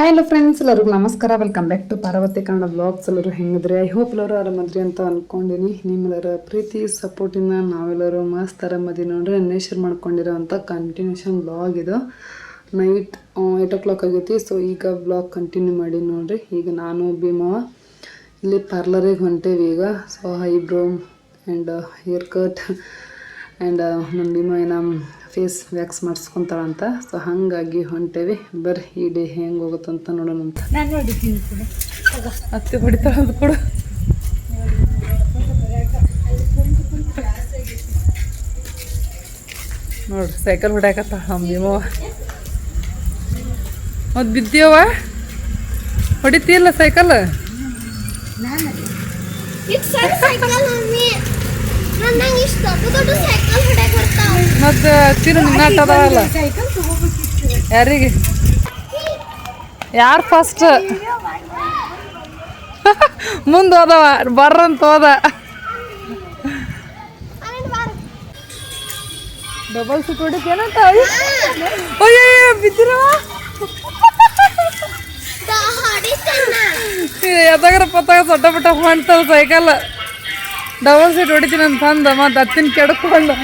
Hi hello friends ಎಲ್ಲರಿಗೂ ನಮಸ್ಕಾರ. Welcome back to Parvati Kannada vlogs ಎಲ್ಲರೂ ಹೆಂಗಿದ್ರಿ? ಐ ಹೋಪ್ ಎಲ್ಲರೂ ಆರಾಮದ್ರಿ ಅಂತ ಅಂದ್ಕೊಂಡಿನಿ ನಿಮ್ಮೆಲ್ಲರ ಪ್ರೀತಿ ಸಪೋರ್ಟಿಂದ ನಾವೆಲ್ಲರೂ ಮಸ್ತ್ ಆರಾಮದಿ ನೋಡ್ರಿ. ನೆನ್ನೆ ಶೇರ್ ಮಾಡ್ಕೊಂಡಿರೋ ಕಂಟಿನ್ಯೂಷನ್ ಬ್ಲಾಗ್ ಇದು. ನೈಟ್ ಏಟ್ ಓ ಕ್ಲಾಕ್ ಆಗೈತಿ. ಸೊ ಈಗ ಬ್ಲಾಗ್ ಕಂಟಿನ್ಯೂ ಮಾಡಿ ನೋಡ್ರಿ. ಈಗ ನಾನು ಭೀಮವ ಇಲ್ಲಿ ಪಾರ್ಲರಿಗೆ ಹೊಂಟೇವಿ ಈಗ. So eyebrow and hair cut and ನನ್ನ ಭೀಮ ಏನ ಫೇಸ್ ವ್ಯಾಕ್ಸ್ ಮಾಡಿಸ್ಕೊಂತಾಳಂತ ಸೊ ಹಾಗಾಗಿ ಹೊಂಟೇವಿ. ಬರ್ರಿ ಈ ಡೇ ಹೆಂಗೆ ಹೋಗುತ್ತಂತ ನೋಡೋಣ ಅಂತ. ನಾನು ಕೂಡ. ಅತ್ತೆ ಹೊಡಿತಾಳಂತ ಕೊಡು. ನೋಡ್ರಿ ಸೈಕಲ್ ಹೊಡ್ಯಾಕತ್ತ. ನಮ್ಮ ಭೀಮವ ಮತ್ತು ಬಿದ್ದೀಯವ ಹೊಡಿತೀಯಲ್ಲ ಸೈಕಲ್? ಮತ್ತು ತಿರು ನಿನ್ನಾಟ ಅದಾವಲ್ಲ? ಸೈಕಲ್ ತಗೋಬೇಕಿತ್ತು. ಯಾರಿಗೆ? ಯಾರು ಫಸ್ಟ್ ಮುಂದೆ ಹೋದವ ಬರ್ರಂತ ಹೋದ. ಡಬಲ್ ಸೀಟ್ ಹೊಡಿತೇನಂತ ಅಯ್ಯೋ ಬಿದ್ದಿರವ ಎದಾಗ್ರ ಪತ್ತಾಗ ಸೊಟ್ಟ ಪಟ್ಟ ಮಾಡ್ತಾವ ಸೈಕಲ್ ಡಬಲ್ ಸೀಟ್ ಹೊಡಿತೀನಿ ಅಂತ ಅಂದ, ಮತ್ತೆ ಹತ್ತಿನ ಕೆಡ್ಕೊಂಡು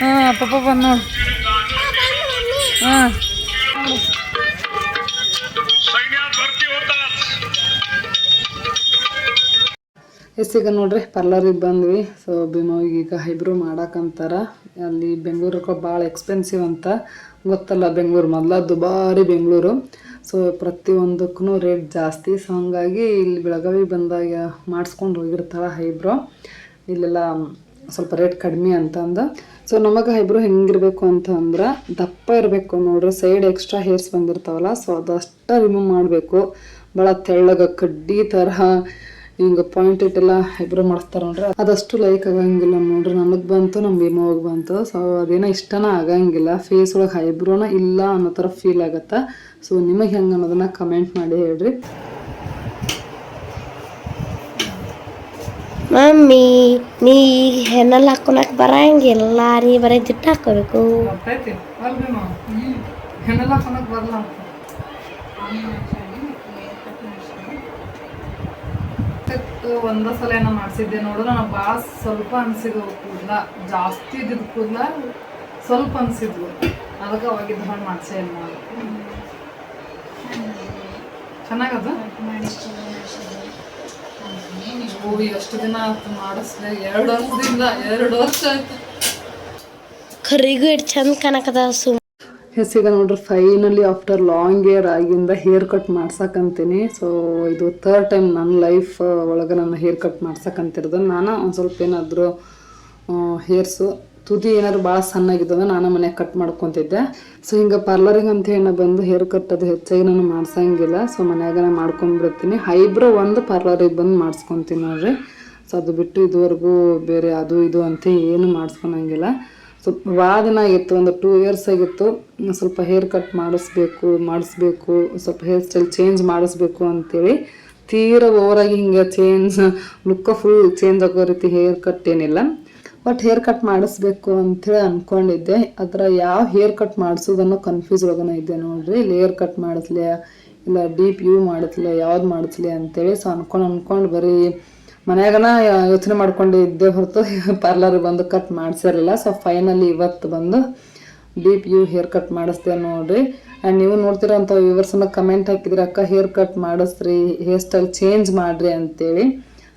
ಹಾಂ ಪಪ್ಪ ಬಂದ್ ನೋಡು. ಹಾಂ. ಈಗ ನೋಡ್ರಿ, ಪಾರ್ಲರಿಗೆ ಬಂದ್ವಿ. ಸೊ ಭೀಮಾವಿಗೆ ಈಗ ಹೈಬ್ರೂ ಮಾಡಾಕಂತಾರ ಅಲ್ಲಿ ಬೆಂಗಳೂರು ಭಾಳ ಎಕ್ಸ್ಪೆನ್ಸಿವ್ ಅಂತ ಗೊತ್ತಲ್ಲ ಬೆಂಗಳೂರು. ಮೊದಲ ದುಬಾರಿ ಬೆಂಗಳೂರು. ಸೊ ಪ್ರತಿಯೊಂದಕ್ಕೂ ರೇಟ್ ಜಾಸ್ತಿ. ಸೊ ಹಂಗಾಗಿ ಇಲ್ಲಿ ಬೆಳಗಾವಿ ಬಂದಾಗ ಮಾಡಿಸ್ಕೊಂಡು ಹೋಗಿರ್ತಾಳೆ ಹೈಬ್ರೋ ಇಲ್ಲೆಲ್ಲ ಸ್ವಲ್ಪ ರೇಟ್ ಕಡಿಮೆ ಅಂತ ಅಂದ ಸೊ ನಮಗೆ ಹೈಬ್ರೋ ಹೆಂಗಿರಬೇಕು ಅಂತ ಅಂದ್ರೆ ದಪ್ಪ ಇರಬೇಕು ನೋಡ್ರಿ. ಸೈಡ್ ಎಕ್ಸ್ಟ್ರಾ ಹೇರ್ಸ್ ಬಂದಿರ್ತಾವಲ್ಲ ಸೊ ಅದಷ್ಟ ರಿಮೂವ್ ಮಾಡಬೇಕು. ಭಾಳ ತೆಳ್ಳಗೆ, ಕಡ್ಡಿ ತರಹ ಹಿಂಗೆ ಪಾಯಿಂಟ್ ಇಟ್ಟೆಲ್ಲ ಐಬ್ರೋ ಮಾಡಿಸ್ತಾರ ನೋಡ್ರಿ. ಅದಷ್ಟು ಲೈಕ್ ಆಗಂಗಿಲ್ಲ ನೋಡ್ರಿ. ನಮಗೆ ಬಂತು ನಮ್ಮ ಭೀಮವಾಗ ಬಂತು. ಸೊ ಅದೇನೋ ಇಷ್ಟನ ಆಗಂಗಿಲ್ಲ. ಫೇಸ್ ಒಳಗೆ ಐಬ್ರೋನ ಇಲ್ಲ ಅನ್ನೋ ಥರ ಫೀಲ್ ಆಗತ್ತೆ. ಸೊ ನಿಮಗೆ ಹೆಂಗೆ ಅನ್ನೋದನ್ನ ಕಮೆಂಟ್ ಮಾಡಿ ಹೇಳ್ರಿ. ಮಮ್ಮಿ ನೀ ಹೆಣ್ಣಲ್ಲಿ ಹಾಕೊಳಕ್ ಬರಂಗಿಲ್ಲ. ನೀ ಬರೀ ಜಿಟ್ಟು ಹಾಕೋಬೇಕು. ಹೆಣ್ಣೆಲ್ಲ ಹಾಕೊಳಕ್ ಬರಲ್ಲ ಒಂದ ಸಲ ಏನೋ ಮಾಡಿಸಿದ್ದೆ ನೋಡು, ನನಗೆ ಭಾಳ ಸ್ವಲ್ಪ ಅನಿಸಿದ್ವು ಕೂದಲ, ಜಾಸ್ತಿ ಇದ್ದಿದ್ದು ಕೂದಲ ಸ್ವಲ್ಪ ಅನಿಸಿದ್ವು. ಅದಕ್ಕೆ ಅವಾಗಿದ್ದು ಹಾಳು ಮಾಡಿಸೇ ಇಲ್ಲ ಮಾಡಿ ಚೆನ್ನಾಗದ? ಓ, ಎಷ್ಟು ದಿನ ಆಯ್ತು ಮಾಡಿಸ್ಲೆ ಎರಡು ವರ್ಷದಿಂದ, ಎರಡು ವರ್ಷ ಆಯ್ತು. ಕರಿಗೂ ಇಟ್ಟು ಚಂದ ಕಾಣಕದ ಸುಮ್ ಈಗ ನೋಡ್ರಿ ಫೈನಲಿ ಆಫ್ಟರ್ ಲಾಂಗ್ ಇಯರ್ ಆಗಿಂದ ಹೇರ್ ಕಟ್ ಮಾಡ್ಸಕ್ಕಂತೀನಿ ಸೊ ಇದು ಥರ್ಡ್ ಟೈಮ್ ನನ್ನ ಲೈಫ್ ಒಳಗೆ ನನ್ನ ಹೇರ್ ಕಟ್ ಮಾಡ್ಸಕ್ಕಂತಿರೋದು ನಾನು ಒಂದು ಸ್ವಲ್ಪ ಏನಾದರೂ ಹೇರ್ಸು ತುದಿ ಏನಾದ್ರು ಭಾಳ ಸಣ್ಣಾಗಿದ್ದದ ನಾನು ಮನೆಗೆ ಕಟ್ ಮಾಡ್ಕೊತಿದ್ದೆ. ಸೊ ಹಿಂಗೆ ಪಾರ್ಲರಿಗೆ ಅಂತ ಹೇಳಿ ಬಂದು ಹೇರ್ ಕಟ್ ಅದು ಹೆಚ್ಚಾಗಿ ನಾನು ಮಾಡ್ಸಂಗಿಲ್ಲ. ಸೊ ಮನ್ಯಾಗ ನಾನು ಮಾಡ್ಕೊಂಡ್ಬಿಡ್ತೀನಿ ಹೈಬ್ರೋ ಒಂದು ಪಾರ್ಲರಿಗೆ ಬಂದು ಮಾಡಿಸ್ಕೊತೀನಿ ನೋಡ್ರಿ. ಸೊ ಅದು ಬಿಟ್ಟು ಇದುವರೆಗೂ ಬೇರೆ ಅದು ಇದು ಅಂತ ಏನು ಮಾಡಿಸ್ಕೊಳಂಗಿಲ್ಲ. ಸ್ವಲ್ಪ ಭಾಳ ದಿನ ಆಗಿತ್ತು, ಒಂದು ಟೂ ಇಯರ್ಸ್ ಆಗಿತ್ತು ಸ್ವಲ್ಪ ಹೇರ್ ಕಟ್ ಮಾಡಿಸ್ಬೇಕು ಮಾಡಿಸ್ಬೇಕು, ಸ್ವಲ್ಪ ಹೇರ್ ಸ್ಟೈಲ್ ಚೇಂಜ್ ಮಾಡಿಸ್ಬೇಕು ಅಂತೇಳಿ ತೀರ ಓವರಾಗಿ ಹಿಂಗೆ ಚೇಂಜ್ ಲುಕ್ಕ ಫುಲ್ ಚೇಂಜ್ ಆಗೋ ರೀತಿ ಹೇರ್ ಕಟ್ ಏನಿಲ್ಲ. ಬಟ್ ಹೇರ್ ಕಟ್ ಮಾಡಿಸ್ಬೇಕು ಅಂಥೇಳಿ ಅಂದ್ಕೊಂಡಿದ್ದೆ ಅದರ ಯಾವ ಹೇರ್ ಕಟ್ ಮಾಡಿಸೋದನ್ನು ಕನ್ಫ್ಯೂಸ್ ಒಳಗನ ಇದ್ದೆ ನೋಡ್ರಿ. ಲೇಯರ್ ಕಟ್ ಮಾಡಿಸ್ಲಿ ಇಲ್ಲ ಡೀಪ್ ಯೂ ಮಾಡಿಸ್ಲಿ ಯಾವ್ದು ಮಾಡಿಸ್ಲಿ ಅಂತೇಳಿ. ಸೊ ಅನ್ಕೊಂಡು ಅನ್ಕೊಂಡು ಬರೀ ಮನ್ಯಾಗನ ಯೋಚನೆ ಮಾಡ್ಕೊಂಡು ಇದ್ದೆ ಹೊರತು ಪಾರ್ಲರ್ ಬಂದು ಕಟ್ ಮಾಡಿಸಿರಲಿಲ್ಲ. ಸೊ ಫೈನಲಿ ಇವತ್ತು ಬಂದು ಡೀಪ್ ಯು ಹೇರ್ ಕಟ್ ಮಾಡಿಸ್ದೆ ನೋಡ್ರಿ. ಆ್ಯಂಡ್ ನೀವು ನೋಡ್ತಿರೋಂಥ ವ್ಯೂವರ್ಸನ್ನ ಕಮೆಂಟ್ ಹಾಕಿದ್ರೆ ಅಕ್ಕ ಹೇರ್ ಕಟ್ ಮಾಡಿಸ್ರಿ ಹೇರ್ ಸ್ಟೈಲ್ ಚೇಂಜ್ ಮಾಡಿರಿ ಅಂತೇಳಿ.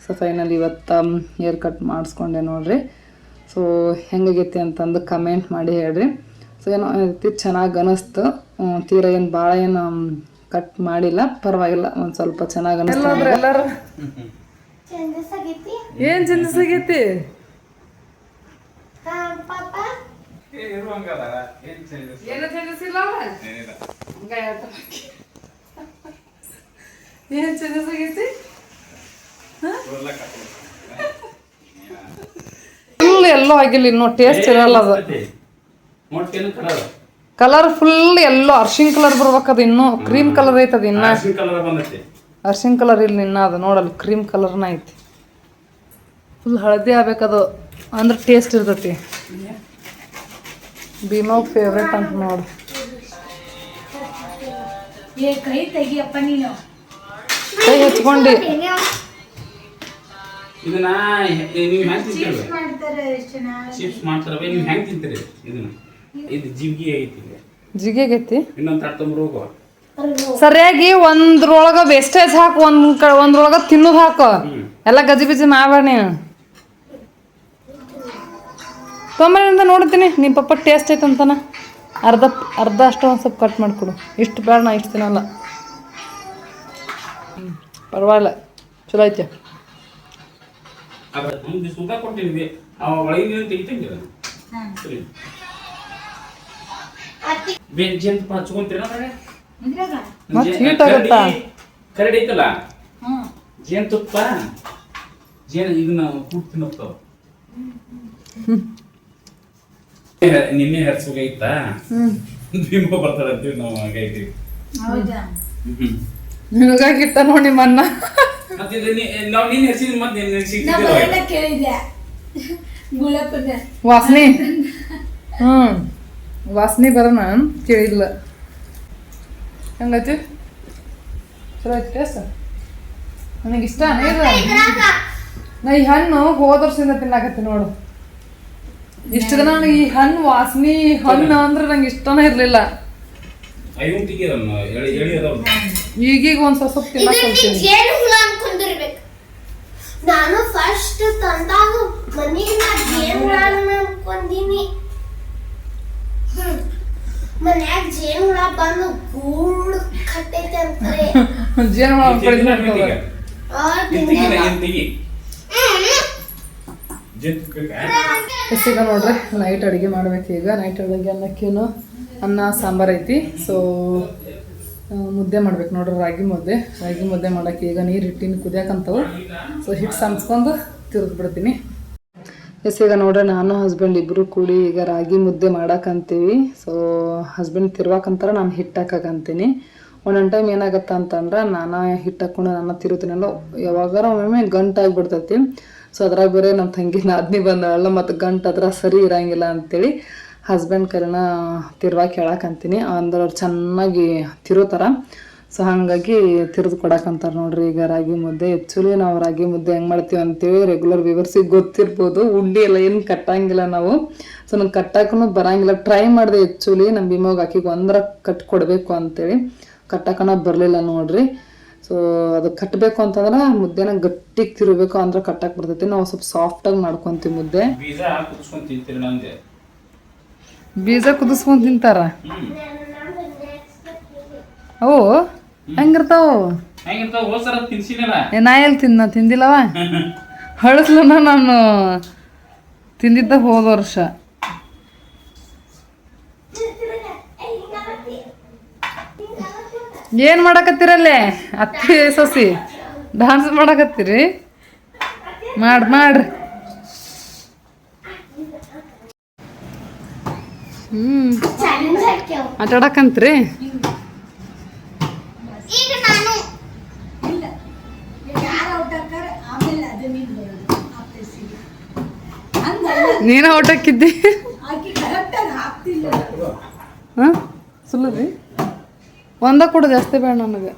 ಸೊ ಫೈನಲಿ ಇವತ್ತು ಹೇರ್ ಕಟ್ ಮಾಡಿಸ್ಕೊಂಡೆ ನೋಡ್ರಿ. ಸೊ ಹೆಂಗಾಗೈತಿ ಅಂತಂದು ಕಮೆಂಟ್ ಮಾಡಿ ಹೇಳ್ರಿ. ಸೊ ಏನೋ ರೀತಿ ಚೆನ್ನಾಗಿ ಅನಿಸ್ತು. ಹ್ಮ್, ತೀರಾ ಏನು ಭಾಳ ಏನು ಕಟ್ ಮಾಡಿಲ್ಲ. ಪರವಾಗಿಲ್ಲ ಒಂದು ಸ್ವಲ್ಪ ಚೆನ್ನಾಗಿ ಅನಿಸ್ತು ಎಲ್ಲರೂ ಏನ್ ಚೇಂಜಸ್ ಆಗೈತಿ ಏನು ಚೇಂಜಸ್ ಆಗೈತಿ ಫುಲ್ ಎಲ್ಲೋ ಆಗಿಲ್ಲ ಇನ್ನು ಟೇಸ್ಟ್ ಇರಲ್ಲ ಅದು. ಕಲರ್ ಕಲರ್ ಫುಲ್ ಎಲ್ಲೋ ಅರ್ಶಿನ್ ಕಲರ್ ಬರ್ಬೇಕದು ಇನ್ನು ಕ್ರೀಮ್ ಕಲರ್ ಐತೆ ಅದು ಇನ್ನ. ಅರ್ಶಿನ ಕಲರ್ ಇಲ್ಲಿ ನಿನ್ನ ಅದು ನೋಡಲ್ಲ ಕ್ರೀಮ್ ಕಲರ್ನ ಐತಿ. ಫುಲ್ ಹಳದಿ ಆಗ್ಬೇಕದು ಅಂದ್ರೆ ಟೇಸ್ಟ್ ಇರ್ತೈತಿ. ಭೀಮಾ ಫೇವ್ರೇಟ್ ಅಂತ ನೋಡು. ಕೈ ತೆಗಿಯಪ್ಪ ನೀನು. ಕೈ ಹಚ್ಕೊಂಡು. ಇದನ್ನ ಹೆ- ನೀವು ಹೆಂಗ್ ತಿಂತೀರಿ? ಎಷ್ಟು ನಾ ಚಿಪ್ಸ್ ಮಾಡ್ತಾರವೆ ನೀವು ಹೆಂಗ್ ತಿಂತೀರಿ ಇದನ್ನ? ಇದು ಜೀವಿಗೆ ಐತಿ ಇನ್ನೊಂದು ತಟ್ಟಂಬ್ರ ಹೋಗುವ ಸರಿಯಾಗಿ ಒಂದ್ರೊಳಗ ವೇಸ್ಟೇಜ್ ಹಾಕು ಒಂದ್ ಕ ಒಂದ್ರೊಳಗ ತಿನ್ನೋದು ಹಾಕು. ಎಲ್ಲ ಗಜಿ ಬಿಜಿ ಮಾಡ್ಬೇಡ ನೀನು. ತೊಂಬರಿಂದ ನೋಡ್ತೀನಿ ನಿಮ್ಮ ಪಪ್ಪ ಟೇಸ್ಟ್ ಐತಂತಾನ ಅರ್ಧ ಅರ್ಧ ಅಷ್ಟು ಒಂದು ಸ್ವಲ್ಪ ಕಟ್ ಮಾಡಿಕೊಡು. ಇಷ್ಟು ಬೇಡ ನಾ ಇಷ್ಟು ತಿನ್ನಲ್ಲ. ಹ್ಞೂ ಪರವಾಗಿಲ್ಲ. ಚಲೋ ಐತೆ. ಬೇನ್ ಜೇನುತುಪ್ಪ ಹಚ್ಕೊಂತೀರ ಮತ್ತ್ heat ಆಗುತ್ತಾ? ಕರಡಿ ಐತಲ್ಲ? ಹ್ಮ್. ಜೇನುತುಪ್ಪ ಜೇನು ಇದನ್ನ ಕೂಟ್ ನಿನ್ನೆ ಹರ್ಸ್ಬೇಕಾಗಿತ್ತ ಬಿಂಬ ಬರ್ತಾರ ಅಂತೀವಿ ನಾವು ಹಾಗೈತಿ ಹೌದಾ? ಹ್ಮ್. ನಿನಗಾಗಿಟ್ಟ ನೋಡಿ ನಿಮ್ಮ ಅನ್ನ ಮತ್ತೆ ಇದು ನೀ- ನಾವು ನೀನ್ ಹೆರ್ಸಿದ್ ಮತ್ತೆ ನಿನ್ನ ನಾ ಸಿಗ್ತಿದ್ದೆ ಬರೋಣ ಕೇಳಿದ್ದೆ ಗುಳಪ್ಪನ ವಾಸನೆ. ಹ್ಮ್. ವಾಸನೆ ಬರೋಣ ಕೇಳಿಲ್ಲ ಹೆಂಗೈತಿ? ಚಲೋ ಐತಿ ಟೇಸ್ಟ್ ನನಗೆ ಇಷ್ಟ? ನಾ ಈ ಹಣ್ಣು ಹೋದ ವರ್ಷದಿಂದ ತಿನ್ನಾಕತ್ತೀನಿ ನೋಡು. ಇಷ್ಟು ದಿನ ನನಗೆ ಈ ಹಣ್ಣು ವಾಸನಿ ಹಣ್ಣು ಅಂದ್ರೆ ನಂಗೆ ಇಷ್ಟನೇ ಇರಲಿಲ್ಲ. ಈಗೀಗ ಒಂದ್ ಸ್ವಲ್ಪ ತಿನ್ನಕ್ ನಾನು ಫಸ್ಟ್ ತಂದಾಗ ಮನೆಗೆ ನಾನು ಜೇನು ಅನ್ಕೊಂಡೀನಿ. ಮನ್ಯಾಗ ಬಂದು ಗೂಡು ಕಟ್ಟೈತೆ ಅಂತಾರೆ. ಈಗ ನೋಡ್ರಿ ನೈಟ್ ಅಡುಗೆ ಮಾಡ್ಬೇಕು ಈಗ. ನೈಟ್ ಅಡುಗೆ ಅನ್ನಕ್ಕೇನು ಅನ್ನ ಸಾಂಬಾರು ಐತಿ. ಸೊ ಮುದ್ದೆ ಮಾಡ್ಬೇಕು ನೋಡ್ರಿ ರಾಗಿ ಮುದ್ದೆ. ರಾಗಿ ಮುದ್ದೆ ಮಾಡಕ್ಕೆ ಈಗ ನೀರು ಹಿಟ್ಟಿನ ಕುದಿಯಾಕಂತವು. ಸೊ ಹಿಟ್ಟು ಸಂಸ್ಕೊಂಡು ತಿರುಗಿ ಬಿಡ್ತೀನಿ ಎಸ್, ಈಗ ನೋಡ್ರಿ, ನಾನು ಹಸ್ಬೆಂಡ್ ಇಬ್ಬರು ಕೂಡಿ ಈಗ ರಾಗಿ ಮುದ್ದೆ ಮಾಡಕ್ಕಂತೀವಿ ಸೊ ಹಸ್ಬೆಂಡ್ ತಿರ್ವಾಕಂತಾರ, ನಾನು ಹಿಟ್ಟು ಒಂದೊಂದು ಟೈಮ್ ಏನಾಗತ್ತ ಅಂತಂದ್ರೆ, ನಾನು ಹಿಟ್ಟು ಹಾಕೊಂಡು ನಾನು ತಿರುತ್ತೀನಲ್ಲ ಯಾವಾಗಾರ ಒಮ್ಮೊಮ್ಮೆ ಗಂಟು ಆಗಿಬಿಡ್ತೈತಿ. ಸೊ ಅದ್ರಾಗ ಬೇರೆ ನಮ್ಮ ತಂಗಿ ನಾದ್ನಿ ಬಂದವಲ್ಲ ಮತ್ತು ಗಂಟು ಅದ್ರ ಸರಿ ಇರಂಗಿಲ್ಲ ಅಂತೇಳಿ ಹಸ್ಬೆಂಡ್ ಕರೆನ ತಿರ್ವಾಕ್ ಹೇಳಕ್ಕಂತೀನಿ ಅಂದ್ರೆ ಅವ್ರು ಚೆನ್ನಾಗಿ ತಿರುತ್ತಾರ ಸೊ ಹಾಗಾಗಿ ತಿರ್ದು ಕೊಡಕಂತಾರೆ ನೋಡ್ರಿ. ಈಗ ರಾಗಿ ಮುದ್ದೆ ಆ್ಯಕ್ಚುಲಿ ನಾವು ರಾಗಿ ಮುದ್ದೆ ಹೆಂಗೆ ಮಾಡ್ತೀವಿ ಅಂತೀವಿ ರೆಗ್ಯುಲರ್ ವ್ಯೂವರ್ಸಿಗೆ ಗೊತ್ತಿರ್ಬೋದು. ಉಂಡಿ ಎಲ್ಲ ಏನು ಕಟ್ಟಂಗಿಲ್ಲ ನಾವು. ಸೊ ನಂಗೆ ಕಟ್ಟಕ್ಕೂ ಬರಂಗಿಲ್ಲ. ಟ್ರೈ ಮಾಡಿದೆ ಆ್ಯಕ್ಚುಲಿ ನಮ್ಮ ಬಿಮೋಗ ಆಕಿಗೆ ಒಂದರ ಕಟ್ ಕೊಡಬೇಕು ಅಂತೇಳಿ. ಕಟ್ಟಕ್ಕನ ಬರಲಿಲ್ಲ ನೋಡ್ರಿ. ಸೊ ಅದು ಕಟ್ಟಬೇಕು ಅಂತಂದ್ರೆ ಮುದ್ದೆನ ಗಟ್ಟಿಗೆ ತಿರುಬೇಕು ಅಂದ್ರೆ ಕಟ್ಟಕ್ಕೆ ಬರ್ತೈತಿ. ನಾವು ಸ್ವಲ್ಪ ಸಾಫ್ಟಾಗಿ ಮಾಡ್ಕೊಂತೀವಿ ಮುದ್ದೆ. ಬೀಜ ಕುದಿಸ್ಕೊಂಡು ತಿಂತಾರ ನಂಗೆ. ಹೆಂಗಿರ್ತಾವ? ಹೆಂಗಿರ್ತಾವ? ಏ, ನಾ ಎಲ್ಲಿ ತಿನ್ನ? ತಿಂದಿಲ್ಲವ? ಹಳಸ್ಲನ ನಾನು ತಿಂದಿದ್ದ ಹೋದ ವರ್ಷ. ಏನ್ ಮಾಡಕತ್ತೀರಲ್ಲೇ? ಅತ್ತಿ ಸಸಿ ಡಾನ್ಸ್ ಮಾಡಕತ್ತೀರಿ? ಮಾಡ್ ಮಾಡ್ರಿ ಹ್ಮ್. ಚಾಲೆಂಜ್ ಹಾಕ್ಯಾವ ಆಟ ಆಡಕಂತ್ರಿ ಈಗ ನಾನು ಇಲ್ಲ ಯಾರು ಔಟ್ ಹಾಕಾರ ಆಮೇಲೆ ಅದು ನೀನು ಬರೋದು ಆ ಪ್ಲೇಸಿಗೆ ಹಂಗಲ್ಲ ನೀನ ಔಟ್ ಹಾಂ ಆಕಿ ಕರೆಕ್ಟಾಗಿ ಹಾಕ್ತಿಲ್ಲ. ಹಾ? ಸುಳ್ಳು ರೀ ಒಂದ ಕೂಡ ಜಾಸ್ತಿ ಬೇಡ ನನಗೆ.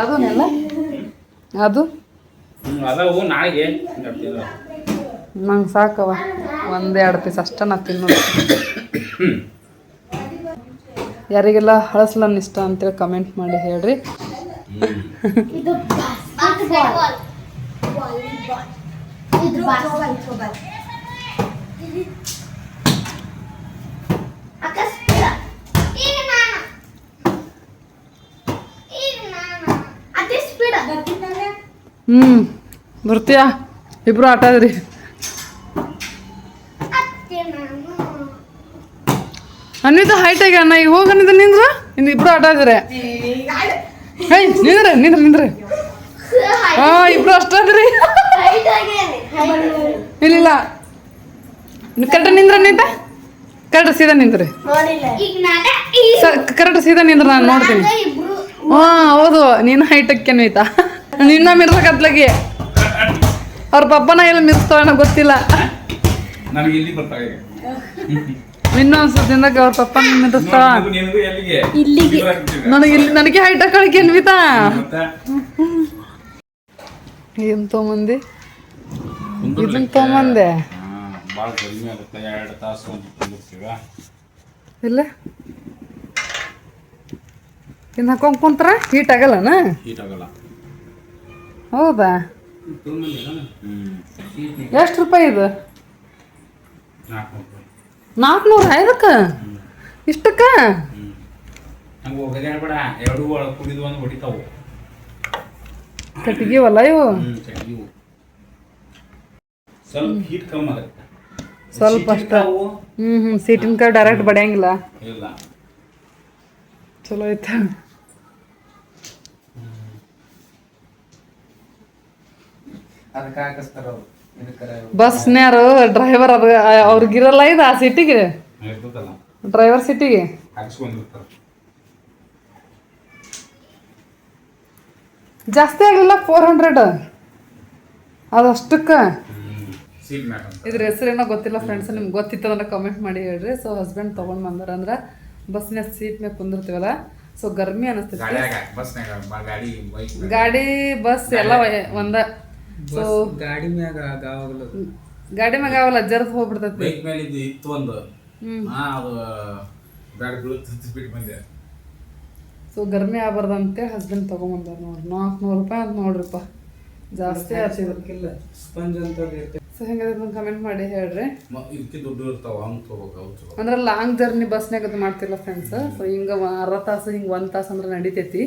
ಅದು ನೆಲ್ಲ? ಅದು. ನಂಗೆ ಸಾಕವ ಒಂದೆರಡು ಪೀಸ್ ಅಷ್ಟ ನಾ ತಿನ್ನೋದು. ಯಾರಿಗೆಲ್ಲ ಹಳಸ್ಲನ್ ಇಷ್ಟ ಅಂತೇಳಿ ಕಮೆಂಟ್ ಮಾಡಿ ಹೇಳ್ರಿ. ಇದು ಬಾಸ್ಕೆಟ್ಬಾಲ್ ವಾಲಿಬಾಲ್ ಇದು ಬಾಸ್ಕೆಟ್ಬಾಲ್ ಅಕಸ್ಮಾತ್ ಈಗ ನಾನು ಈಗ ನಾನು ಸ್ಪೀಡ್ ಹ್ಞೂ ಬರ್ತೀಯಾ? ಇಬ್ರು ಆಟ ಆದ್ರಿ ಅತ್ತೆ ನಾನು ಅನ್ವಿತ ಹೈಟ್ ಆಗಿ ಅಣ್ಣ ಈಗ ಹೋಗಿ ಅನ್ವಿತ ನಿಂದ್ರ? ಇನ್ನು ಇಬ್ರು ಆಟ ಆದ್ರೆ ನಿಂದ್ರೆ ನಿಂದ್ರ ನಿಂದ್ರ ನಿಂದ್ರ. ಹಾ ಇಬ್ರು ಅಷ್ಟ ಇಲ್ಲ ಕರೆಕ್ಟ್ ನಿಂದ್ರ ನಿಂತ ಕರೆಕ್ಟ್ ಸೀದಾ ನಿಂದ್ರಿ. ನೋಡಿಲ್ಲ. ಈಗ ನಾನೇ ಕರೆಕ್ಟ್ ಸೀದಾ ನಿಂದ್ರ ನಾನು ನೋಡ್ತೀನಿ. ಹಾ ಹೌದು. ನೀನು ಹೈಟಕ್ಕೆ ಅನ್ವಿತ. ನಿನ್ನ ಮಿರ್ಸಕತ್ಲಗಿ ಅವ್ರ ಪಪ್ಪನ ಎಲ್ಲ ಮಿರ್ಸ್ತಾವಣ ಗೊತ್ತಿಲ್ಲ. ನನಗೆ ಇಲ್ಲಿ ಬರ್ತಾವೆ ಈಗ ಇನ್ನೊಂದ್ ಸತಿಂದಾಗ ಅವ್ರ ಪಪ್ಪ ನಿಂದಿರ್ತಾವ ನಿನಗೂ- ನಿನಗೂ ಇಲ್ಲಿಗೆ. ನನಗೆ ಇಲ್ಲಿ ನನಗೆ ಹೈಟ್ ಹಾಕೊಳಕ್ಕೆ ಅನ್ವಿತಾ. ಏನ್ ತೊಗೊಂಬಂದಿ? ಇದನ್ನ ತೊಗೊಂಬಂದೆ. ಹಾ, ಭಾಳ ಕಡಿಮೆ ಆಗುತ್ತೆ ಎರಡು ತಾಸು ಒಂದು ಕುಂದಿರ್ತೀವ ಇಲ್ಲ. ಇನ್ನು ಹಾಕೊಂಡ್ ಕುಂತ್ರ ಹೀಟ್ ಆಗಲ್ಲನ? ಹೀಟ್ ಆಗಲ್ಲ. ಹೌದಾ? ಎಷ್ಟು ರೂಪಾಯಿ ಇದು? ನಾಲ್ಕುನೂರ ಐದಕ್ಕೆ? ಇಷ್ಟಕ್ಕ? ಹಂಗೆ ಎರಡು ಕುಡಿದು ಒಂದು ಹೊಡಿತಾವು. ಕಟ್ಟಿಗೆವಲ್ಲ ಇವು? ಸ್ವಲ್ಪ ಹೀಟ್ ಕಮ್ಮಿ ಆಗುತ್ತೆ. ಸ್ವಲ್ಪ ಅಷ್ಟ. ಹ್ಞೂ ಹ್ಮ್ ಹ್ಮ್ ಸೀಟಿನ ಕೈ ಡೈರೆಕ್ಟ್ ಬಡಿಯಂಗಿಲ್ಲ. ಚಲೋ ಐತೆ. ಬಸ್ನ್ಯಾರು ಡ್ರೈವರ್ ಅದು ಅವ್ರಿಗಿರಲ್ಲ ಇದು ಆ ಸಿಟಿಗೆ ಡ್ರೈವರ್ ಸೀಟಿಗೆ ಜಾಸ್ತಿ ಆಗಲಿಲ್ಲ ಫೋರ್ ಹಂಡ್ರೆಡ್ ಅದಷ್ಟಕ್ಕೆ ಇದ್ರ ಹೆಸರೇನೋ ಗೊತ್ತಿಲ್ಲ ಫ್ರೆಂಡ್ಸ್ ನಿಮ್ಗೆ ಗೊತ್ತಿತ್ತು ಅಂದ್ರೆ ಕಮೆಂಟ್ ಮಾಡಿ ಹೇಳ್ರಿ. ಸೊ ಹಸ್ಬೆಂಡ್ ತೊಗೊಂಡು ಬಂದಾರ ಅಂದ್ರೆ ಬಸ್ನ್ಯಾಗ ಸೀಟ್ ಮೇಲೆ ಕುಂದಿರ್ತೀವಲ್ಲ ಸೊ ಗರ್ಮಿ ಅನಿಸ್ತೈತಿ. ಗಾಡಿ ಬಸ್ ಎಲ್ಲ ಒಂದ. ಸೊ ಗಾಡಿ ಮ್ಯಾಗ ಗಾಡಿ ಮ್ಯಾಗ ಆಗಲ್ಲ ಜರ್ದ್ ಹೋಗ್ಬಿಡ್ತೈತಿ. ಬೈಕ್ ಮೇಲೆ ಇತ್ತು ಒಂದು. ಹ್ಮ್. ಅದು ಗಾಡಿ ಬೀಳುತ್ತೆ ಬಿಟ್ಟು ಬಂದೆ. ಸೊ ಗರ್ಮಿ ಆಗ್ಬಾರ್ದಂತೆ ಹಸ್ಬೆಂಡ್ ತೊಗೊಂಬಂದಾರ ನೋಡ್ರಿ ನಾಲ್ಕುನೂರು ರೂಪಾಯಿ ಅಂತ ನೋಡ್ರಿಪ್ಪ ಜಾಸ್ತಿ ಇಲ್ಲ ಸ್ಪಂಜ್ ಅಂತ ಸೊ ಹೆಂಗದ ಕಮೆಂಟ್ ಮಾಡಿ ಹೇಳ್ರಿ ಇದಕ್ಕೆ ದುಡ್ಡು ಇರ್ತಾವ ಹಂಗೆ ತಗೋಬೇಕು ಅವು ಅಂದ್ರೆ ಲಾಂಗ್ ಜರ್ನಿ ಬಸ್ನಾಗ ಅದು ಮಾಡ್ತಿಲ್ಲ ಫ್ರೆಂಡ್ಸ್ ಸೊ ಹಿಂಗೆ ಅರ್ಧ ತಾಸು ಹಿಂಗೆ ಒಂದು ತಾಸು ಅಂದ್ರೆ ನಡಿತೈತಿ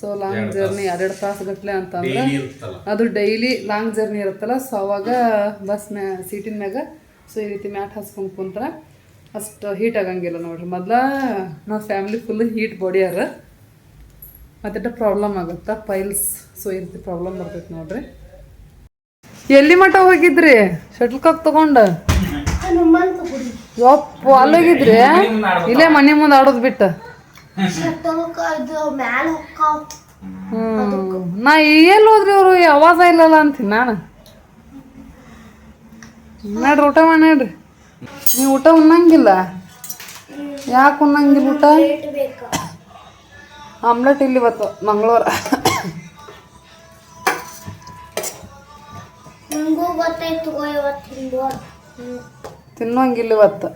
ಸೊ ಲಾಂಗ್ ಜರ್ನಿ ಎರಡೆರಡು ತಾಸು ಗಟ್ಲೆ ಅಂತಂದ್ರೆ ಅದು ಡೈಲಿ ಲಾಂಗ್ ಜರ್ನಿ ಇರುತ್ತಲ್ಲ ಸೊ ಅವಾಗ ಬಸ್ ಮ್ಯಾ ಸೀಟಿನ ಮ್ಯಾಗ ಸೊ ಈ ರೀತಿ ಮ್ಯಾಟ್ ಹಾಸ್ಕೊಂಡು ಕುಂತ್ರ ಅಷ್ಟು ಹೀಟ್ ಆಗಂಗಿಲ್ಲ ನೋಡ್ರಿ ಮೊದ್ಲ ನಾವು ಫ್ಯಾಮಿಲಿ ಫುಲ್ ಹೀಟ್ ಬಾಡಿಯಾರ ಮತ್ತೆ ಪ್ರಾಬ್ಲಮ್ ಆಗುತ್ತಾ? ಪೈಲ್ಸ್ ಸೊ ಈ ರೀತಿ ಪ್ರಾಬ್ಲಮ್ ಬರ್ತೈತೆ ನೋಡ್ರಿ. ಎಲ್ಲಿ ಮಠ ಹೋಗಿದ್ರಿ? ಶಟಲ್ ಕಾಕ್ ತಗೊಂಡ? ಯಪ್ಪ, ಅಲ್ಲಿ ಹೋಗಿದ್ರಿ? ಇಲ್ಲೇ ಮನೆ ಮುಂದೆ ಆಡೋದು ಬಿಟ್ಟು? ನಾ ಎಲ್ಲಿ ಹೋದ್ರಿ ಅವರು? ಆವಾಜ ಇಲ್ಲಲ್ಲ ಅಂತೀನಿ ನಾನು. ನೋಡ್ರಿ, ಊಟ ಮಾಡಿ ನೋಡ್ರಿ. ನೀವು ಊಟ ಉಣ್ಣಂಗಿಲ್ಲ? ಯಾಕೆ ಉಣ್ಣಂಗಿಲ್ಲ ಊಟ? ಆಮ್ಲೆಟ್ ಇಲ್ಲಿ ಇವತ್ತು ಮಂಗಳವಾರ. ತಿನ್ನೋಂಗಿಲ್ಲ ಇವತ್ತು.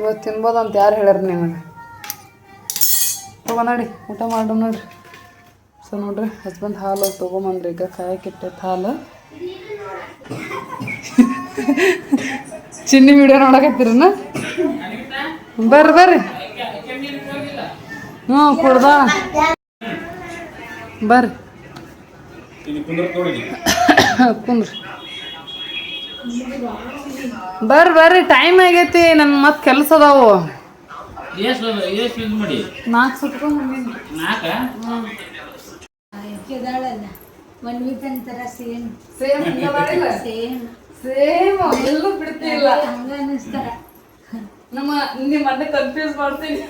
ಇವತ್ತು ತಿನ್ಬೋದು ಅಂತ ಯಾರು ಹೇಳ್ಯಾರ ನಿಮಗೆ ತಗೋ ನೋಡಿ ಊಟ ಮಾಡು ನೋಡ್ರಿ. ಸೊ ನೋಡ್ರಿ ಹಸ್ಬೆಂಡ್ ಹಾಲು ತೊಗೊಂಬಂದ್ರಿ ಈಗ ಕಾಯಕ್ಕಿಟ್ಟೈತೆ ಹಾಲು. ಚಿನ್ನಿ ವಿಡಿಯೋ ನೋಡಕತ್ತೀರನ? ಬರ್ರಿ ಬರ್ರಿ. ಹ್ಞೂ ಕುಡ್ದ? ಬರ್ರಿ. ಕುಂದ್ರ. ಬರ್ರಿ ಬರ್ರಿ ಟೈಮ್ ಆಗೈತಿ ನನ್ನ ಮತ್ತೆ ಕೆಲಸ ಅದಾವು. ನಾಲ್ಕು ಸುಟ್ಕೊಂಡು ಸೇಮ್. Same same. ಸೇಮ್ ಎಲ್ಲೂ ಬಿಡ್ತಿಲ್ಲ. ಹಂಗ ಅನಿಸ್ತಾರ ನಮ್ಮ ನಿಮ್ಮ ಅಣ್ಣ ಕನ್ಫ್ಯೂಸ್ ಮಾಡ್ತೀನಿ.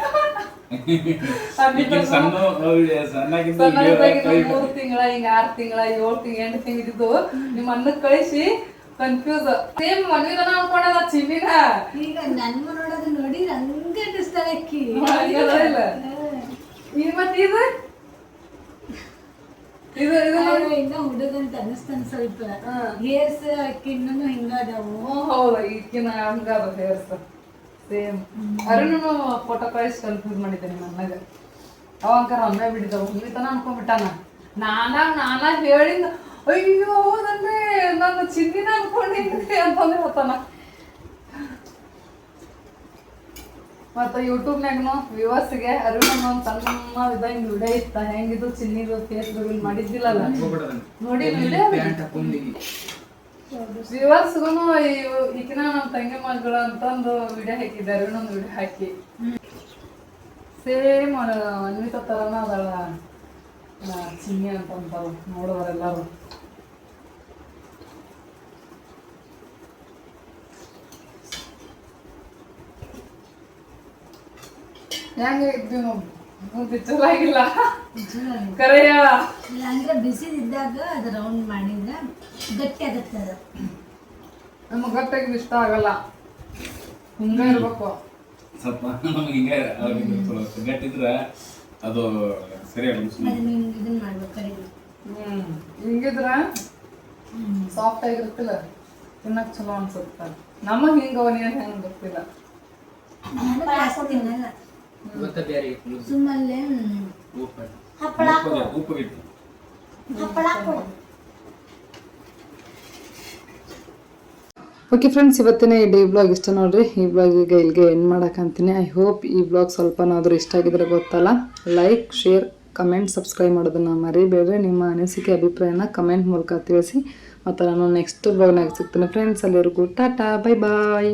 ಮೂರು ತಿಂಗಳ ಹಿಂಗ ಆರು ತಿಂಗಳ ಏಳು ತಿಂಗಳ ಎಂಟು ತಿಂಗಳ ಇದ್ದು ನಿಮ್ಮ ಅಣ್ಣ ಕಳಿಸಿ ಕನ್ಫ್ಯೂಸ್ ಸೇಮ್ ಮನ್ವಿದನ ಅನ್ಕೊಂಡದ ಚಿನ್ನಿನ. ಈಗ ನನ್ನ ನೋಡೋದು ನೋಡಿ ಹಂಗೆ ಅನ್ನಿಸ್ತಾಳೆ ಅಕ್ಕಿ. ಈಗ ಮತ್ತೆ ಇದು? ಇದು ಇದು ಇನ್ನ ಹುಡುಗಂತ ಅನಿಸ್ತಾನ ಸ್ವಲ್ಪ. ಹೇರ್ಸ್ ಅಕ್ಕಿ ಇನ್ನೂ ಹಿಂಗಾದವು. ಹೌದು ಈಗಿನ ಹಂಗದ ಹೇರ್ಸ್. ಸೇಮ್ ಅರುಣನು ಫೋಟೋ ಕಳಿಸಿ ಕನ್ಫ್ಯೂಸ್ ಮಾಡಿದ್ದೇನೆ ನನಗ ಅವಂಕಾರ ಒಮ್ಮೆ ಬಿಡಿದವ. ಹುಲಿತನ ಅನ್ಕೊಂಡ್ಬಿಟ್ಟಾನ. ನಾನಾಗ ನಾನಾ ಹೇಳಿದ ಅಯ್ಯೋ ಹೌದಂದ್ರೆ ನನ್ನ ಚಿನ್ನಿನ ಅನ್ಕೊಂಡಿದ್ದೆ ಅಂತಂದ್ರೆ ಹೇಳ್ತಾನ. ಮತ್ತು ಯೂಟ್ಯೂಬ್ನಾಗನು ವ್ಯೂವರ್ಸ್ಗೆ ಅರುಣ ಒಂದು ಸಣ್ಣ ಇದಂಗೆ ವಿಡಿಯೋ ಇತ್ತ. ಹೆಂಗಿದು ಚಿನ್ನಿದು ಫೇಸ್ ರಿವೀಲ್ ಮಾಡಿದ್ದಿಲ್ಲಲ್ಲ. ನೋಡಿ ವಿಡಿಯೋ ವ್ಯೂವರ್ಸ್ಗೂ ಈಗಿನ ನಮ್ಮ ತಂಗಿ ಮಗಳು ಅಂತಂದು ವಿಡಿಯೋ ಹಾಕಿದ್ದಾರೆ ಇನ್ನೊಂದು ವಿಡಿಯೋ ಹಾಕಿ. ಸೇಮ್ ಅನ್ವಿತ ಥರನ ಅದಳ ಚಿನ್ನಿ ಅಂತ ಅಂತಾರ ನೋಡೋರೆಲ್ಲರೂ. ಹೆಂಗೆ ಇದ್ವಿ ನಾವು ಚಲೋ ಆಗಿಲ್ಲ ಕರೆಯ? ಅಂದ್ರೆ ಬಿಸಿದಿದ್ದಾಗ ಅದು ರೌಂಡ್ ಮಾಡಿದ್ರೆ ಗಟ್ಟಿ ಆಗುತ್ತೆ ಅದು. ನಮಗೆ ಗಟ್ಟಾಗಿ ಇಷ್ಟ ಆಗಲ್ಲ. ಹಿಂಗ ಇರ್ಬೇಕು. ಸ್ವಲ್ಪ ನಮಗೆ ಹಿಂಗೆ ಗಟ್ಟಿದ್ರೆ ಅದು ಸರಿಯಾಗಿ ಇದನ್ನ ಮಾಡ್ಬೇಕು ಹ್ಮ್. ಹಿಂಗಿದ್ರ ಸಾಫ್ಟ್ ಆಗಿರುತ್ತಿಲ್ಲ ತಿನ್ನಕ್ ಚಲೋ ಅನ್ಸುತ್ತ. ನಮಗ್ ಹಿಂಗ ಅವನೇನ್ ಹೆಂಗ್ ಗೊತ್ತಿಲ್ಲ. ಸುಮ್ಮನೆ ಹಪ್ಪಳ ಹಪ್ಪಳ ಓಕೆ ಫ್ರೆಂಡ್ಸ್ ಇವತ್ತಿನ ಈ ಬ್ಲಾಗ್ ಇಷ್ಟ ನೋಡ್ರಿ. ಈ ಬ್ಲಾಗ್ ಈಗ ಇಲ್ಲಿಗೆ ಎಂಡ್ ಮಾಡೋಕ್ಕಂತೀನಿ ಐ ಹೋಪ್ ಈ ಬ್ಲಾಗ್ ಸ್ವಲ್ಪನಾದರೂ ಇಷ್ಟ ಆಗಿದ್ರೆ ಗೊತ್ತಲ್ಲ. ಲೈಕ್ ಶೇರ್ ಕಮೆಂಟ್ ಸಬ್ಸ್ಕ್ರೈಬ್ ಮಾಡೋದನ್ನ ಮರಿಬೇಡ್ರಿ. ನಿಮ್ಮ ಅನಿಸಿಕೆ, ಅಭಿಪ್ರಾಯನ ಕಮೆಂಟ್ ಮೂಲಕ ತಿಳಿಸಿ. ಮತ್ತು ನಾನು ನೆಕ್ಸ್ಟ್ ಬ್ಲಾಗ್ನಾಗ ಸಿಗ್ತೀನಿ. ಫ್ರೆಂಡ್ಸ್ ಅಲ್ಲಿವರೆಗೂ ಟಾಟಾ ಬೈ ಬಾಯ್